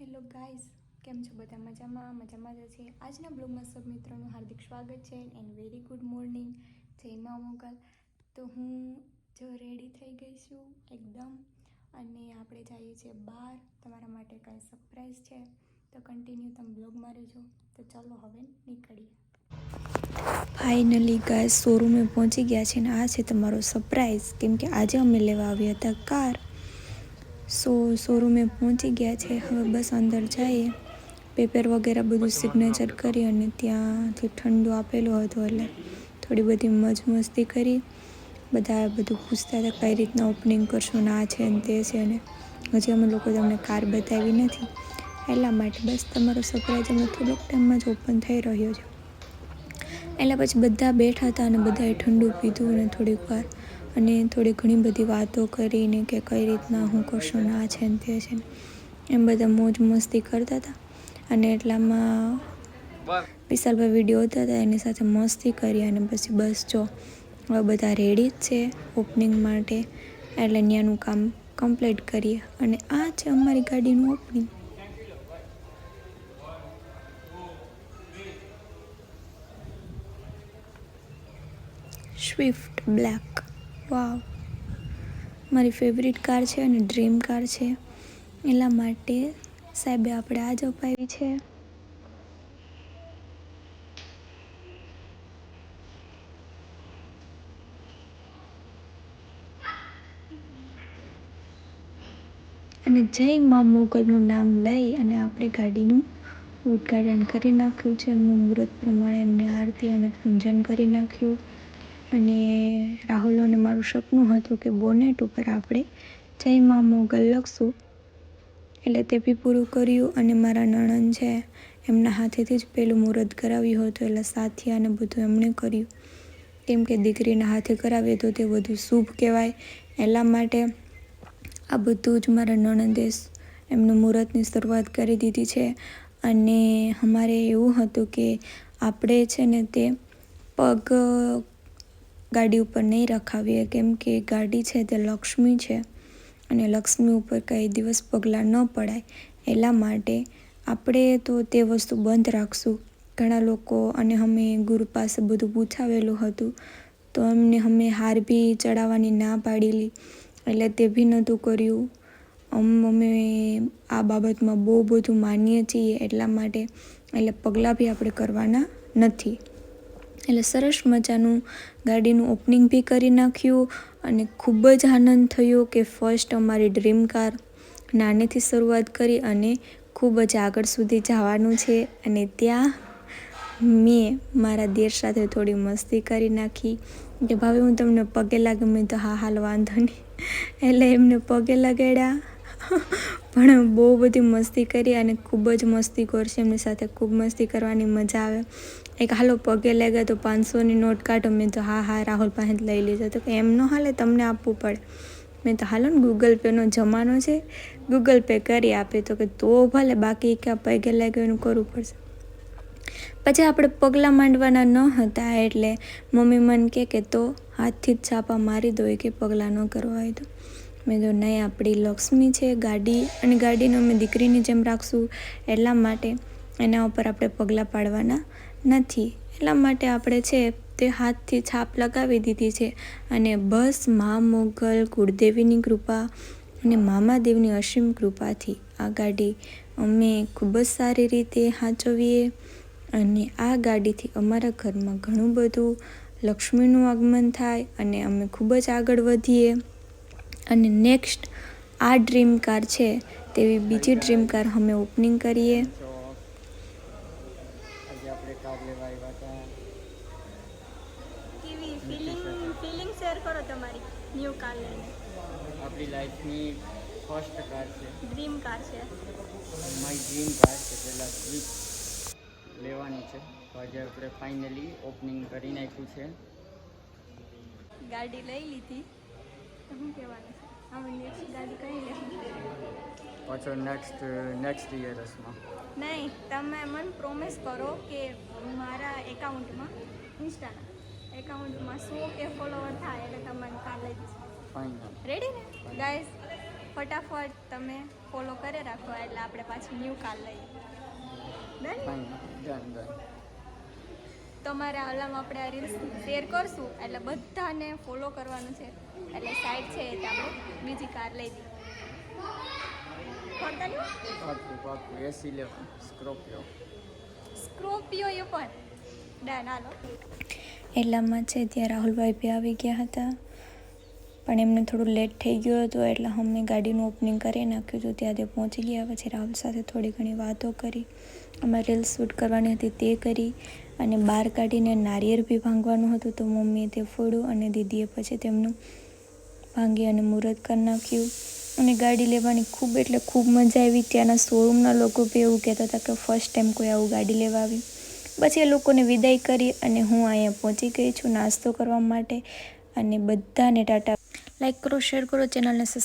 Hello guys કેમ છો બધા? મજામાં? મજામાં જ છે આજના બ્લોગમાં સૌ મિત્રોનું હાર્દિક સ્વાગત છે એન્ડ વેરી ગુડ મોર્નિંગ જય મા મોગલ. તો હું જો રેડી થઈ ગઈ છું, એકદમ. અને આપણે જઈએ છીએ બહાર. તમારા માટે કાંઈ સરપ્રાઈઝ છે? તો કન્ટિન્યુ તમે બ્લોગમાં રહેજો. તો ચાલો હવે નીકળીએ. ફાઇનલી ગાય શોરૂમે પહોંચી ગયા છે ને આ છે તમારો સરપ્રાઈઝ કેમ કે આજે અમે લેવા આવ્યા હતા કાર સો શોરૂમે પહોંચી ગયા છે. હવે બસ અંદર જઈએ. પેપર વગેરે બધું સિગ્નેચર કરી અને ત્યાંથી ઠંડુ આપેલું હતું એટલે થોડી બધી મજ મસ્તી કરી. બધા બધું પૂછતા હતા કઈ રીતના ઓપનિંગ કરશું ના છે ને તે છે ને. હજી અમે લોકો તમને કાર બતાવી નથી. એટલા માટે બસ તમારો સરપ્રાઈઝ અમે થોડોક ટાઈમમાં જ ઓપન થઈ રહ્યો છે. એટલે પછી બધા બેઠા હતા અને બધાએ ઠંડુ પીધું અને થોડીક વાર. અને થોડી ઘણી બધી વાતો કરીને કે કઈ રીતના હું કરશું ને છે ને તે છે ને, એમ બધા મોજ મસ્તી કરતા હતા. અને એટલામાં વિશાલભાઈ વીડિયો હતા હતા એની સાથે મસ્તી કરી અને પછી બસ જો, હવે બધા રેડી જ છે ઓપનિંગ માટે. એટલે ત્યાંનું કામ કમ્પ્લીટ કરીએ. અને આ છે અમારી ગાડીનું ઓપનિંગ સ્વિફ્ટ બ્લેક વાવ. મારી ફેવરિટ કાર છે અને ડ્રીમ કાર છે. એટલા માટે સાહેબે આપણે આજ અપાવી છે. અને જય મા મોગલનું નામ લઈ અને આપણે ગાડીનું ઉદ્ઘાટન કરી નાખ્યું છે મુહૂર્ત પ્રમાણે આરતી અને પૂજન કરી નાખ્યું. અને રાહુલ અને મારું સપનું હતું કે બોનેટ ઉપર આપણે જય મા મોગલ લખશું. એટલે તે બી પૂરું કર્યું અને મારા નણંદ છે એમના હાથેથી જ પેલું મુહૂર્ત કરાવ્યું હતું. એટલે સાથિયા અને બધું એમણે કર્યું. કેમ કે દીકરીના હાથે કરાવીએ તો તે બધું શુભ કહેવાય. એટલા માટે આ બધું જ મારા નણંદે એમનું મુહૂર્તની શરૂઆત કરી દીધી છે. અને અમારે એવું હતું કે આપણે છે ને તે પગ ગાડી ઉપર નહીં રખાવીએ. કેમ કે ગાડી છે તે લક્ષ્મી છે અને લક્ષ્મી ઉપર કંઈ દિવસ પગલાં ન પડાય. એટલા માટે આપણે તો તે વસ્તુ બંધ રાખશું. ઘણા લોકો અને અમે ગુરુ પાસે બધું પૂછાવેલું હતું. તો એમને અમે હાર બી ચડાવવાની ના પાડેલી. એટલે તે બી નહોતું કર્યું. અમ અમે આ બાબતમાં બહુ બધું માનીએ છીએ એટલા માટે એટલે પગલાં બી આપણે કરવાના નથી. એટલે સરસ મજાનું ગાડીનું ઓપનિંગ બી કરી નાખ્યું અને ખૂબ જ આનંદ થયો કે ફર્સ્ટ અમારી ડ્રીમ કાર નાનેથી શરૂઆત કરી અને ખૂબ જ આગળ સુધી જવાનું છે અને ત્યાં મેં મારા દેર સાથે થોડી મસ્તી કરી નાખી કે ભાવે હું તમને પગે લાગે, મેં તો હા, હાલ વાંધો નહીં. એટલે એમને પગે લગાડ્યા. પણ બહુ બધી મસ્તી કરી અને ખૂબ જ મસ્તી કરશે, એમની સાથે ખૂબ મસ્તી કરવાની મજા આવે. એક હાલો પગે લાગે તો પાંચસોની નોટ કાઢો. મેં તો હા હા, રાહુલ પાસે લઈ લીધો. તો એમ ન હાલે તમને આપવું પડે. મેં તો હાલો ને ગૂગલ પેનો જમાનો છે. ગૂગલ પે કરી આપે તો કે તો ભલે, બાકી ક્યાં પગે લાગ્યો એનું કરવું પડશે. પછી આપણે પગલાં માંડવાના ન હતા એટલે મમ્મી મને કહે કે તો હાથથી જ છાપા મારી દો કે પગલાં ન કરવા હોય તો. મેં તો નહીં, આપણી લક્ષ્મી છે, ગાડી અને ગાડીને અમે દીકરીની જેમ રાખશું એટલા માટે એના ઉપર આપણે પગલાં પાડવાના નથી. એટલા માટે આપણે છે તે હાથથી છાપ લગાવી દીધી છે અને બસ મા મોગલ કુળદેવીની કૃપા અને મામાદેવની અસીમ કૃપાથી આ ગાડી અમે ખૂબ જ સારી રીતે સાચવીએ અને આ ગાડીથી અમારા ઘરમાં ઘણું બધું લક્ષ્મીનું આગમન થાય અને અમે ખૂબ જ આગળ વધીએ. અને નેક્સ્ટ આ ડ્રીમ કાર છે તેવી બીજી ડ્રીમ કાર અમે ઓપનિંગ કરીએ. આપણે કાર લેવા આવ્યા હતા. કેવી ફિલિંગ ફિલિંગ શેર કરો તમારી ન્યૂ કાર લઈને. આપણી લાઈફની ફર્સ્ટ કાર છે. ડ્રીમ કાર છે. મારી ડ્રીમ કાર છે પહેલાં સ્વિફ્ટ લેવાની છે. તો આજે આપણે ફાઇનલી ઓપનિંગ કરી નાખ્યું છે. ગાડી લઈ લીધી. તો શું કહેવાનું છે? હવે નેક્સ્ટ કઈ લેશું? પાછો નેક્સ્ટ નેક્સ્ટ યર્સમાં નહીં તમે મને પ્રોમિસ કરો કે મારા એકાઉન્ટમાં ઇન્સ્ટાના એકાઉન્ટમાં સો કે ફોલોવર થાય એટલે તમને કાલે ફાઇનલ રેડી ને? ગાઈઝ ફટાફટ તમે ફોલો કરી રાખો એટલે આપણે પાછું ન્યૂ કાલ લઈએ. ડન તમારા ઓલામાં આપણે આ રીલ્સ શેર કરશું એટલે બધાને ફોલો કરવાનું છે. એટલે સાઈડ છે આપણે બીજી કાર લઈ એસી સ્કોર્પિયો સ્કોર્પિયો એ પણ. ડન હાલો. એટલામાં છે ત્યાં રાહુલભાઈ બી આવી ગયા હતા. પણ એમને થોડું લેટ થઈ ગયું હતું એટલે અમે ગાડીનું ઓપનિંગ કરી નાખ્યું હતું. ત્યાં તે પહોંચી ગયા પછી રાહુલ સાથે થોડી ઘણી વાતો કરી. અમે રીલ શૂટ કરવાની હતી તે કરી. અને બહાર કાઢીને નારિયેળ બી ભાંગવાનું હતું તો મમ્મીએ તે ફોડ્યું અને દીદીએ પછી તેમનું ભાંગી અને મુહૂર્ત કરી નાખ્યું. અને ગાડી લેવાની ખૂબ એટલે ખૂબ મજા આવી. ત્યાંના શોરૂમના લોકો બી એવું કહેતા હતા કે ફર્સ્ટ ટાઈમ કોઈ આવું ગાડી લેવા આવી. પછી એ લોકોને વિદાય કરી અને હું અહીંયા પહોંચી ગઈ છું નાસ્તો કરવા માટે. અને બધાને ટાટા. લાઈક કરો શેર કરો, ચેનલને સબસ્ક્રાઈબ